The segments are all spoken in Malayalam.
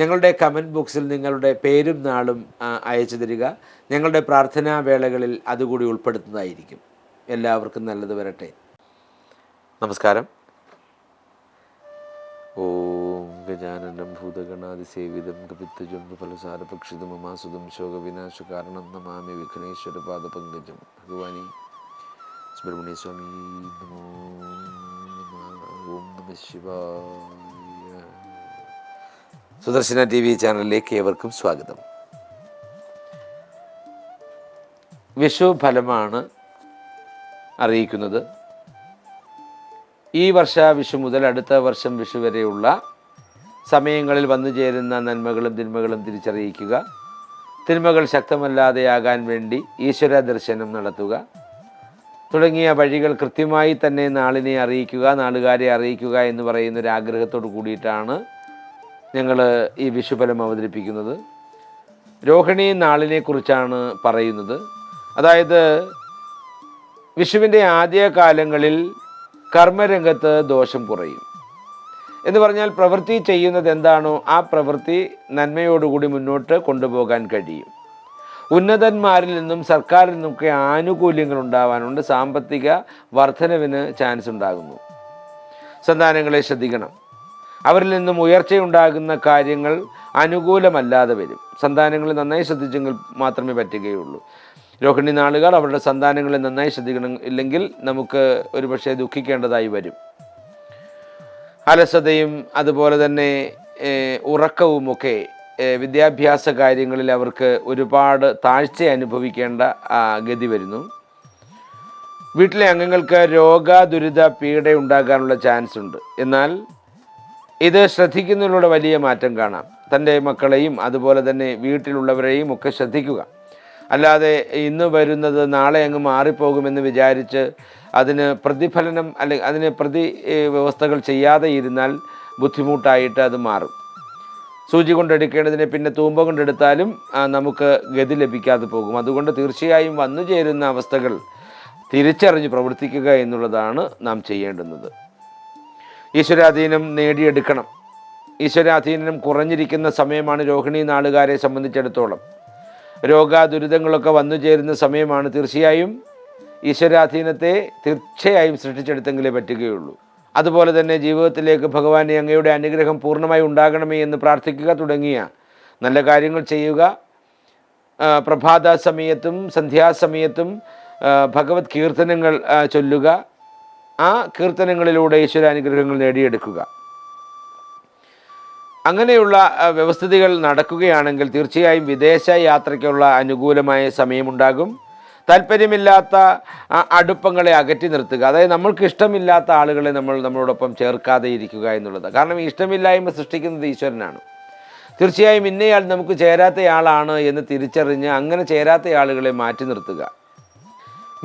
ഞങ്ങളുടെ കമന്റ് ബോക്സിൽ നിങ്ങളുടെ പേരും നാളും അയച്ചു തരിക. ഞങ്ങളുടെ പ്രാർത്ഥനാ വേളകളിൽ അതുകൂടി ഉൾപ്പെടുത്തുന്നതായിരിക്കും. എല്ലാവർക്കും നല്ലത് വരട്ടെ. നമസ്കാരം. ഓം ഗജാനനം ഭൂതഗണാതിസേവിതം കപിത്തജംബ ഫലസാരപക്ഷിതം ശോകവിനാശ കാരണം നമാമി വിഘ്നേശ്വര പാദപങ്കജം ഭഗവാനി. സുബ്രഹ്മണ്യ സ്വാമി. ഓം നമ ശിവായ സുദർശന ടി വി ചാനലിലേക്ക് ഏവർക്കും സ്വാഗതം. വിഷു ഫലമാണ് അറിയിക്കുന്നത്. ഈ വർഷ വിഷു മുതൽ അടുത്ത വർഷം വിഷു വരെയുള്ള സമയങ്ങളിൽ വന്നു ചേരുന്ന നന്മകളും തിന്മകളും തിരിച്ചറിയിക്കുക. തിന്മകൾ ശക്തമല്ലാതെയാകാൻ വേണ്ടി ഈശ്വര ദർശനം നടത്തുക. തുടങ്ങിയ വഴികൾ കൃത്യമായി തന്നെ നാളിനെ അറിയിക്കുക നാളുകാരെ അറിയിക്കുക എന്ന് പറയുന്ന ഒരു ആഗ്രഹത്തോട് കൂടിയിട്ടാണ് ഞങ്ങൾ ഈ വിഷുഫലം അവതരിപ്പിക്കുന്നത്. രോഹിണി നാളിനെ കുറിച്ചാണ് പറയുന്നത്. അതായത് വിഷുവിന്റെ ആദ്യ കാലങ്ങളിൽ കർമ്മരംഗത്ത് ദോഷം കുറയും. എന്ന് പറഞ്ഞാൽ പ്രവൃത്തി ചെയ്യുന്നത് എന്താണോ ആ പ്രവൃത്തി നന്മയോടുകൂടി മുന്നോട്ട് കൊണ്ടുപോകാൻ കഴിയും. ഉന്നതന്മാരിൽ നിന്നും സർക്കാരിൽ നിന്നൊക്കെ ആനുകൂല്യങ്ങൾ ഉണ്ടാവാനുണ്ട്. സാമ്പത്തിക വർധനവിന് ചാൻസ് ഉണ്ടാകുന്നു. സന്താനങ്ങളെ ശ്രദ്ധിക്കണം. അവരിൽ നിന്നും ഉയർച്ചയുണ്ടാകുന്ന കാര്യങ്ങൾ അനുകൂലമല്ലാതെ വരും. സന്താനങ്ങളെ നന്നായി ശ്രദ്ധിച്ചെങ്കിൽ മാത്രമേ പറ്റുകയുള്ളൂ. രോഹിണി നാളുകാർ അവരുടെ സന്താനങ്ങളെ നന്നായി ശ്രദ്ധിക്കണം ഇല്ലെങ്കിൽ നമുക്ക് ഒരുപക്ഷെ ദുഃഖിക്കേണ്ടതായി വരും. അലസതയും അതുപോലെ തന്നെ ഉറക്കവും ഒക്കെ വിദ്യാഭ്യാസ കാര്യങ്ങളിൽ അവർക്ക് ഒരുപാട് താഴ്ച അനുഭവിക്കേണ്ട ഗതി വരുന്നു. വീട്ടിലെ അംഗങ്ങൾക്ക് രോഗ ദുരിത പീഡ ഉണ്ടാകാനുള്ള ചാൻസ് ഉണ്ട് എന്നാൽ ഇത് ശ്രദ്ധിക്കുന്നതിലൂടെ വലിയ മാറ്റം കാണാം. തന്റെ മക്കളെയും അതുപോലെ തന്നെ വീട്ടിലുള്ളവരെയും ഒക്കെ ശ്രദ്ധിക്കുക. അല്ലാതെ ഇന്ന് വരുന്നത് നാളെ അങ്ങ് മാറിപ്പോകുമെന്ന് വിചാരിച്ച് അതിന് പ്രതിഫലനം അല്ലെങ്കിൽ അതിന് പ്രതി വ്യവസ്ഥകൾ ചെയ്യാതെ ഇരുന്നാൽ ബുദ്ധിമുട്ടായിട്ട് അത് മാറും. സൂചി കൊണ്ടെടുക്കേണ്ടതിനെ പിന്നെ തൂമ്പ കൊണ്ടെടുത്താലും നമുക്ക് ഗതി ലഭിക്കാതെ പോകും. അതുകൊണ്ട് തീർച്ചയായും വന്നു ചേരുന്ന അവസ്ഥകൾ തിരിച്ചറിഞ്ഞ് പ്രവർത്തിക്കുക എന്നുള്ളതാണ് നാം ചെയ്യേണ്ടുന്നത്. ഈശ്വരാധീനം നേടിയെടുക്കണം. ഈശ്വരാധീനം കുറഞ്ഞിരിക്കുന്ന സമയമാണ് രോഹിണി നാളുകാരെ സംബന്ധിച്ചിടത്തോളം. രോഗാദുരിതങ്ങളൊക്കെ വന്നു ചേരുന്ന സമയമാണ് തീർച്ചയായും ഈശ്വരാധീനത്തെ തീർച്ചയായും സൃഷ്ടിച്ചെടുത്തെങ്കിലേ പറ്റുകയുള്ളൂ. അതുപോലെ തന്നെ ജീവിതത്തിലേക്ക് ഭഗവാനെ അങ്ങയുടെ അനുഗ്രഹം പൂർണമായി ഉണ്ടാകണമേ എന്ന് പ്രാർത്ഥിക്കുക തുടങ്ങിയ നല്ല കാര്യങ്ങൾ ചെയ്യുക. പ്രഭാത സമയത്തും സന്ധ്യാസമയത്തും ഭഗവത് കീർത്തനങ്ങൾ ചൊല്ലുക. ആ കീർത്തനങ്ങളിലൂടെ ഈശ്വരാനുഗ്രഹങ്ങൾ നേടിയെടുക്കുക. അങ്ങനെയുള്ള വ്യവസ്ഥിതികൾ നടക്കുകയാണെങ്കിൽ തീർച്ചയായും വിദേശ യാത്രയ്ക്കുള്ള അനുകൂലമായ സമയമുണ്ടാകും. താല്പര്യമില്ലാത്ത അടുപ്പങ്ങളെ അകറ്റി നിർത്തുക. അതായത് നമ്മൾക്ക് ഇഷ്ടമില്ലാത്ത ആളുകളെ നമ്മൾ നമ്മളോടൊപ്പം ചേർക്കാതെ ഇരിക്കുക എന്നുള്ളത്. കാരണം ഇഷ്ടമില്ലായ്മ സൃഷ്ടിക്കുന്നത് ഈശ്വരനാണ്. തീർച്ചയായും ഇന്നയാൾ നമുക്ക് ചേരാത്തയാളാണ് എന്ന് തിരിച്ചറിഞ്ഞ് അങ്ങനെ ചേരാത്ത ആളുകളെ മാറ്റി നിർത്തുക.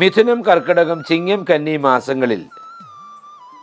മിഥുനം കർക്കിടകം ചിങ്ങം കന്നി മാസങ്ങളിൽ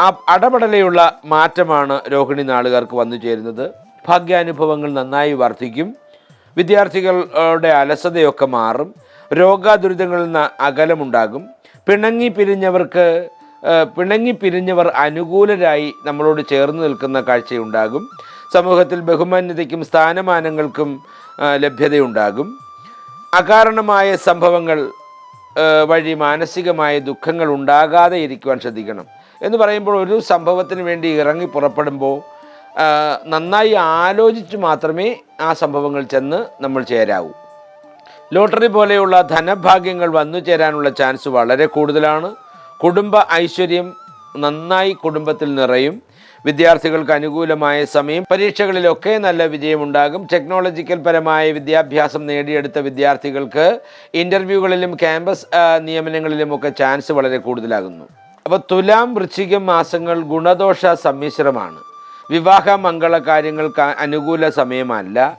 അടപടലയുള്ള മാറ്റമാണ് രോഹിണി നാളുകാർക്ക് വന്നു ചേരുന്നത്. ഭാഗ്യാനുഭവങ്ങൾ നന്നായി വർദ്ധിക്കും. വിദ്യാർത്ഥികളുടെ അലസതയൊക്കെ മാറും. രോഗാദുരിതങ്ങളിൽ നിന്ന് അകലമുണ്ടാകും. പിണങ്ങി പിരിഞ്ഞവർക്ക് പിണങ്ങി പിരിഞ്ഞവർ അനുകൂലരായി നമ്മളോട് ചേർന്ന് നിൽക്കുന്ന കാഴ്ചയുണ്ടാകും. സമൂഹത്തിൽ ബഹുമാന്യതയ്ക്കും സ്ഥാനമാനങ്ങൾക്കും ലഭ്യതയുണ്ടാകും. അകാരണമായ സംഭവങ്ങൾ വഴി മാനസികമായ ദുഃഖങ്ങൾ ഉണ്ടാകാതെ ഇരിക്കുവാൻ ശ്രദ്ധിക്കണം. എന്ന് പറയുമ്പോൾ ഒരു സംഭവത്തിന് വേണ്ടി ഇറങ്ങി പുറപ്പെടുമ്പോൾ നന്നായി ആലോചിച്ച് മാത്രമേ ആ സംഭവങ്ങൾ ചെന്ന് നമ്മൾ ചേരാവൂ. ലോട്ടറി പോലെയുള്ള ധനഭാഗ്യങ്ങൾ വന്നു ചേരാനുള്ള ചാൻസ് വളരെ കൂടുതലാണ്. കുടുംബ ഐശ്വര്യം നന്നായി കുടുംബത്തിൽ നിറയും. വിദ്യാർത്ഥികൾക്ക് അനുകൂലമായ സമയം പരീക്ഷകളിലൊക്കെ നല്ല വിജയമുണ്ടാകും. ടെക്നോളജിക്കൽ പരമായ വിദ്യാഭ്യാസം നേടിയെടുത്ത വിദ്യാർത്ഥികൾക്ക് ഇന്റർവ്യൂകളിലും ക്യാമ്പസ് നിയമനങ്ങളിലുമൊക്കെ ചാൻസ് വളരെ കൂടുതലാകുന്നു. അപ്പോൾ തുലാം വൃശ്ചികം മാസങ്ങൾ ഗുണദോഷ സമ്മിശ്രമാണ്. വിവാഹ മംഗള കാര്യങ്ങൾക്ക് അനുകൂല സമയമല്ല.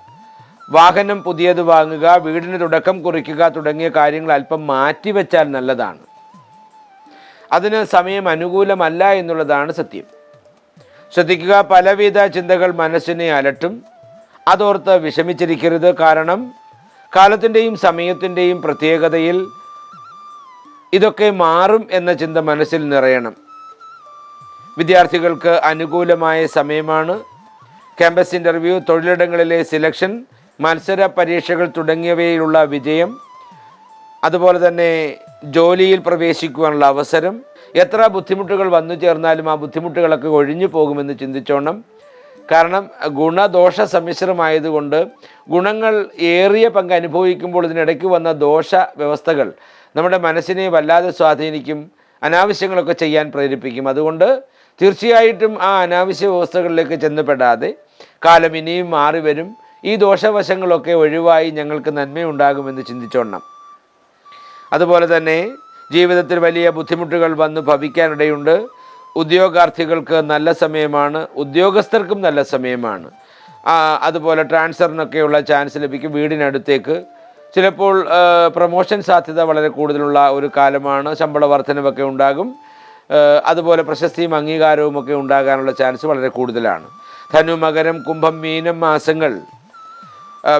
വാഹനം പുതിയത് വാങ്ങുക വീടിന് തുടക്കം കുറിക്കുക തുടങ്ങിയ കാര്യങ്ങൾ അല്പം മാറ്റിവെച്ചാൽ നല്ലതാണ്. അതിന് സമയം അനുകൂലമല്ല എന്നുള്ളതാണ് സത്യം. ശ്രദ്ധിക്കുക പലവിധ ചിന്തകൾ മനസ്സിനെ അലട്ടും. അതോർത്ത് വിഷമിച്ചിരിക്കരുത്. കാരണം കാലത്തിന്റെയും സമയത്തിന്റെയും പ്രത്യേകതയിൽ ഇതൊക്കെ മാറും എന്ന ചിന്ത മനസ്സിൽ നിറയണം. വിദ്യാർത്ഥികൾക്ക് അനുകൂലമായ സമയമാണ്. ക്യാമ്പസ് ഇന്റർവ്യൂ തൊഴിലിടങ്ങളിലെ സിലക്ഷൻ മത്സര പരീക്ഷകൾ തുടങ്ങിയവയിലുള്ള വിജയം അതുപോലെ തന്നെ ജോലിയിൽ പ്രവേശിക്കുവാനുള്ള അവസരം. എത്ര ബുദ്ധിമുട്ടുകൾ വന്നു ചേർന്നാലും ആ ബുദ്ധിമുട്ടുകളൊക്കെ ഒഴിഞ്ഞു പോകുമെന്ന് ചിന്തിച്ചോണം. കാരണം ഗുണദോഷ സമ്മിശ്രമായതുകൊണ്ട് ഗുണങ്ങൾ ഏറിയ പങ്ക് അനുഭവിക്കുമ്പോൾ ഇതിനിടയ്ക്ക് വന്ന ദോഷ വ്യവസ്ഥകൾ നമ്മുടെ മനസ്സിനെ വല്ലാതെ സ്വാധീനിക്കും അനാവശ്യങ്ങളൊക്കെ ചെയ്യാൻ പ്രേരിപ്പിക്കും. അതുകൊണ്ട് തീർച്ചയായിട്ടും ആ അനാവശ്യ വ്യവസ്ഥകളിലേക്ക് ചെന്നപ്പെടാതെ കാലം ഇനിയും മാറി വരും. ഈ ദോഷവശങ്ങളൊക്കെ ഒഴിവായി ഞങ്ങൾക്ക് നന്മയുണ്ടാകുമെന്ന് ചിന്തിച്ചോണം. അതുപോലെ തന്നെ ജീവിതത്തിൽ വലിയ ബുദ്ധിമുട്ടുകൾ വന്ന് ഭവിക്കാനിടയുണ്ട്. ഉദ്യോഗാർത്ഥികൾക്ക് നല്ല സമയമാണ് ഉദ്യോഗസ്ഥർക്കും നല്ല സമയമാണ്. അതുപോലെ ട്രാൻസ്ഫറിനൊക്കെയുള്ള ചാൻസ് ലഭിക്കും. വീടിനടുത്തേക്ക് ചിലപ്പോൾ പ്രമോഷൻ സാധ്യത വളരെ കൂടുതലുള്ള ഒരു കാലമാണ്. ശമ്പള വർധനവൊക്കെ ഉണ്ടാകും. അതുപോലെ പ്രശസ്തിയും അംഗീകാരവും ഒക്കെ ഉണ്ടാകാനുള്ള ചാൻസ് വളരെ കൂടുതലാണ്. ധനു മകരം കുംഭം മീനം മാസങ്ങൾ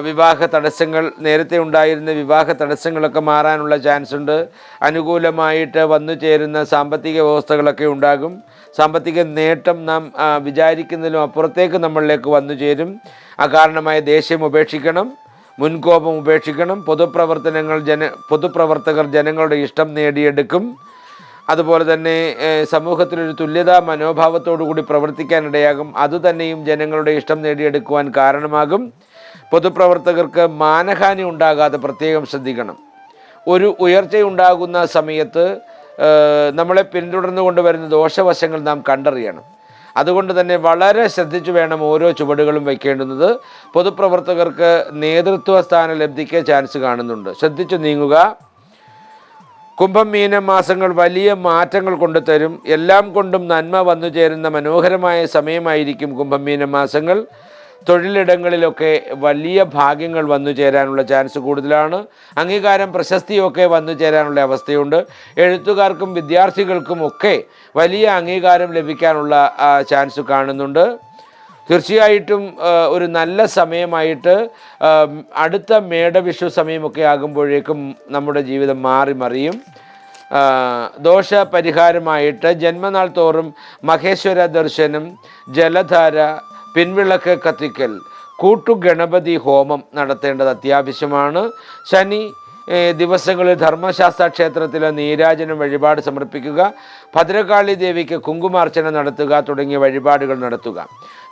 വിവാഹ തടസ്സങ്ങൾ നേരത്തെ ഉണ്ടായിരുന്ന വിവാഹ തടസ്സങ്ങളൊക്കെ മാറാനുള്ള ചാൻസ് ഉണ്ട്. അനുകൂലമായിട്ട് വന്നു ചേരുന്ന സാമ്പത്തിക വ്യവസ്ഥകളൊക്കെ ഉണ്ടാകും. സാമ്പത്തിക നേട്ടം നാം വിചാരിക്കുന്നതിലും അപ്പുറത്തേക്ക് നമ്മളിലേക്ക് വന്നു ചേരും. അകാരണമായ ദേഷ്യം ഉപേക്ഷിക്കണം. മുൻകോപം ഉപേക്ഷിക്കണം. പൊതുപ്രവർത്തനങ്ങൾ ജന പൊതുപ്രവർത്തകർ ജനങ്ങളുടെ ഇഷ്ടം നേടിയെടുക്കും. അതുപോലെ തന്നെ സമൂഹത്തിലൊരു തുല്യതാ കൂടി പ്രവർത്തിക്കാനിടയാകും. അതുതന്നെയും ജനങ്ങളുടെ ഇഷ്ടം നേടിയെടുക്കുവാൻ കാരണമാകും. പൊതുപ്രവർത്തകർക്ക് മാനഹാനി ഉണ്ടാകാതെ പ്രത്യേകം ശ്രദ്ധിക്കണം. ഒരു ഉയർച്ചയുണ്ടാകുന്ന സമയത്ത് നമ്മളെ പിന്തുടർന്നു കൊണ്ടുവരുന്ന ദോഷവശങ്ങൾ നാം കണ്ടറിയണം. അതുകൊണ്ട് തന്നെ വളരെ ശ്രദ്ധിച്ചു വേണം ഓരോ ചുവടുകളും വയ്ക്കേണ്ടുന്നത്. പൊതുപ്രവർത്തകർക്ക് നേതൃത്വ സ്ഥാനം ലഭിക്കാൻ ചാൻസ് കാണുന്നുണ്ട്. ശ്രദ്ധിച്ചു നീങ്ങുക. കുംഭം മീനം മാസങ്ങൾ വലിയ മാറ്റങ്ങൾ കൊണ്ടുതരും. എല്ലാം കൊണ്ടും നന്മ വന്നു ചേരുന്ന മനോഹരമായ സമയമായിരിക്കും കുംഭം മീനം മാസങ്ങൾ. തൊഴിലിടങ്ങളിലൊക്കെ വലിയ ഭാഗ്യങ്ങൾ വന്നു ചേരാനുള്ള ചാൻസ് കൂടുതലാണ്. അംഗീകാരം പ്രശസ്തിയൊക്കെ വന്നു ചേരാനുള്ള അവസ്ഥയുണ്ട്. എഴുത്തുകാർക്കും വിദ്യാർത്ഥികൾക്കും ഒക്കെ വലിയ അംഗീകാരം ലഭിക്കാനുള്ള ചാൻസ് കാണുന്നുണ്ട്. തീർച്ചയായിട്ടും ഒരു നല്ല സമയമായിട്ട് അടുത്ത മേടവിഷു സമയമൊക്കെ ആകുമ്പോഴേക്കും നമ്മുടെ ജീവിതം മാറി മറിയും. ദോഷ പരിഹാരമായിട്ട് ജന്മനാൾ തോറും മഹേശ്വര ദർശനം ജലധാര പിൻവിളക്ക് കത്തിക്കൽ കൂട്ടുഗണപതി ഹോമം നടത്തേണ്ടത് അത്യാവശ്യമാണ്. ശനി ദിവസങ്ങളിൽ ധർമ്മശാസ്ത്ര ക്ഷേത്രത്തിലെ നീരാജനം വഴിപാട് സമർപ്പിക്കുക ഭദ്രകാളി ദേവിക്ക് കുങ്കുമാർച്ചന നടത്തുക തുടങ്ങിയ വഴിപാടുകൾ നടത്തുക.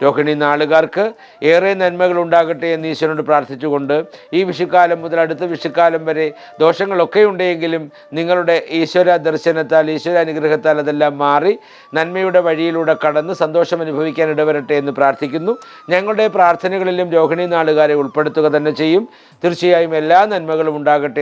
രോഹിണി നാളുകാർക്ക് ഏറെ നന്മകൾ ഉണ്ടാകട്ടെ എന്ന് ഈശ്വരനോട് പ്രാർത്ഥിച്ചുകൊണ്ട് ഈ വിഷുക്കാലം മുതൽ അടുത്ത വിഷുക്കാലം വരെ ദോഷങ്ങളൊക്കെ ഉണ്ടെങ്കിലും നിങ്ങളുടെ ഈശ്വര ദർശനത്താൽ ഈശ്വര അനുഗ്രഹത്താൽ അതെല്ലാം മാറി നന്മയുടെ വഴിയിലൂടെ കടന്ന് സന്തോഷം അനുഭവിക്കാൻ ഇടവരട്ടെ എന്ന് പ്രാർത്ഥിക്കുന്നു. ഞങ്ങളുടെ പ്രാർത്ഥനകളിലും രോഹിണി നാളുകാരെ ഉൾപ്പെടുത്തുക തന്നെ ചെയ്യും. തീർച്ചയായും എല്ലാ നന്മകളും ഉണ്ടാകട്ടെ